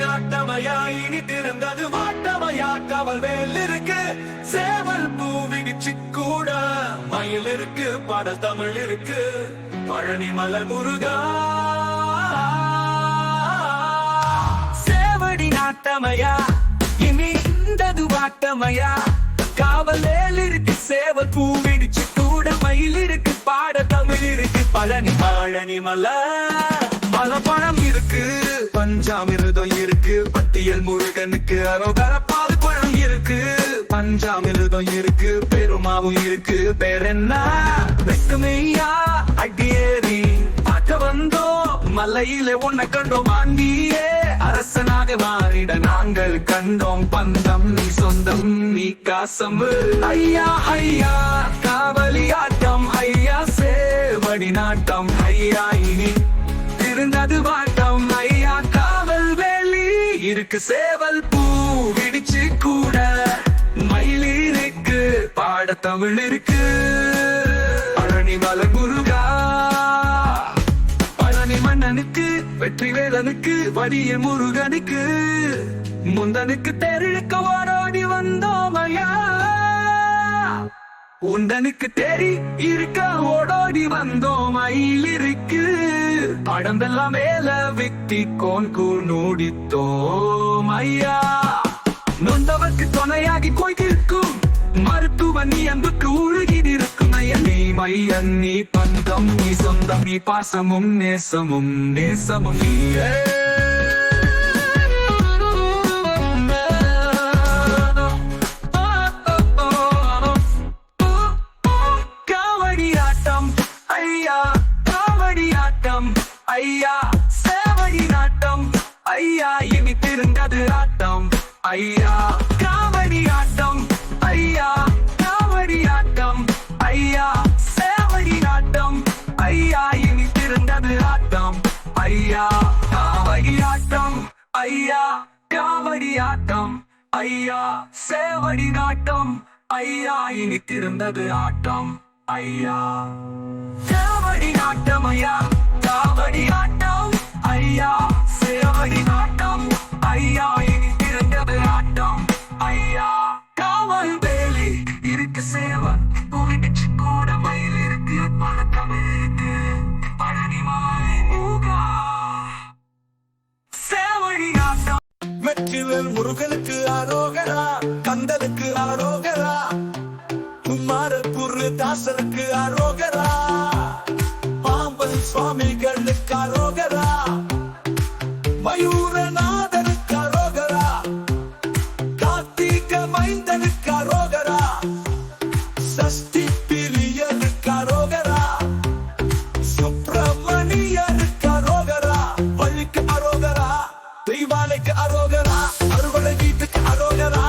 நாட்டமையா இனி திறந்தது மாட்டமையா கவல் வேல் இருக்கு. சேவல் பூவிடிச்சு கூட மயில் இருக்கு பட தமிழ் இருக்கு. பழனி மலர் முருகா. சேவடி நாட்டமையா இனி இந்தது வாட்டமையா. காவல் வேல் இருக்கு சேவல் பூவிடிச்சு கூட மயில் இருக்கு பாட தமிழ் இருக்கு. பழனி பழனி மலர். பழம் இருக்கு. பஞ்சாமிருதம் இருக்கு. பட்டியல் முருகனுக்கு அரோகர பால் பழம் இருக்கு. பஞ்சாமிருதம் இருக்கு. பெருமாவும் இருக்கு. பேர் என்ன அடியேறி. பார்க்க வந்தோம் மலையில உன்னை கண்டோம். வாங்கியே அரசனாக மாறிட நாங்கள் கண்டோம். பந்தம் நீ சொந்தம் நீ காசம் ஐயா ஐயா காவலி ஆட்டம். ஐயா சேவடி நாட்டம். ஐயா இருக்கு சேவல் பூ விடிச்சு கூட மயிலிருக்கு பாட தமிழ் இருக்கு. பழனிமல குருகா முருகா பழனி மன்னனுக்கு வெற்றி வேலனுக்கு வடிய முருகனுக்கு முந்தனுக்கு தெருக்க ஓடோடி வந்தோம் உந்தனுக்கு தெரி இருக்க ஓடோடி வந்தோம் மயில் இருக்கு படம்பெல்லாம் மேல வித்தி கோன் கூர் நூடித்தோம் ஐயா. நொந்தவர்க்கு துணையாகி கொய்திருக்கும் மருத்துவ நீ அன்புக்கு உழுகி நிற்கும் ஐயா. நீ மையன் நீ பந்தம் நீ சொந்தம் நீ பாசமும் நேசமும் நேசமும். நீயே ஐயா சேவடி நாட்டம். ஐயா இனி திருந்தது ஆட்டம். ஐயா காவடி ஆட்டம். ஐயா காவடி ஆட்டம். ஐயா சேவடி நாட்டம். ஐயா இனி திருந்தது ஆட்டம். ஐயா காவடி ஆட்டம். ஐயா காவடி ஆட்டம். ஐயா சேவடி நாட்டம். ஐயா இனி திருந்தது ஆட்டம். ஐயா சேவடி நாட்டம் ஐயா. ஆட்டம் ஐயா சேவடி நாட்டம் ஐயா இனி ஆட்டம் ஐயா காவல் வேலி. இருக்கு கூட மயில். இருக்கு பழக்கம் இருக்கு பழனி மாலை சேவடி வெற்றிவேல் முருகனுக்கு ஆரோகரா கந்தனுக்கு ஆரோகரா குமாரபுரு தாசனுக்கு ஆரோகரா. சுவாமிகளுக்கு ஆரோகரா மயூரநாதனுக்கு ஆரோகரா கார்த்திக மைந்தனுக்கு ஆரோகரா சஷ்டி பிரியனுக்கு சுப்பிரமணியனுக்கு அரோகரா. வழிக்கு அரோகரா. அரோகரா. அறுவடை வீட்டுக்கு அரோகரா.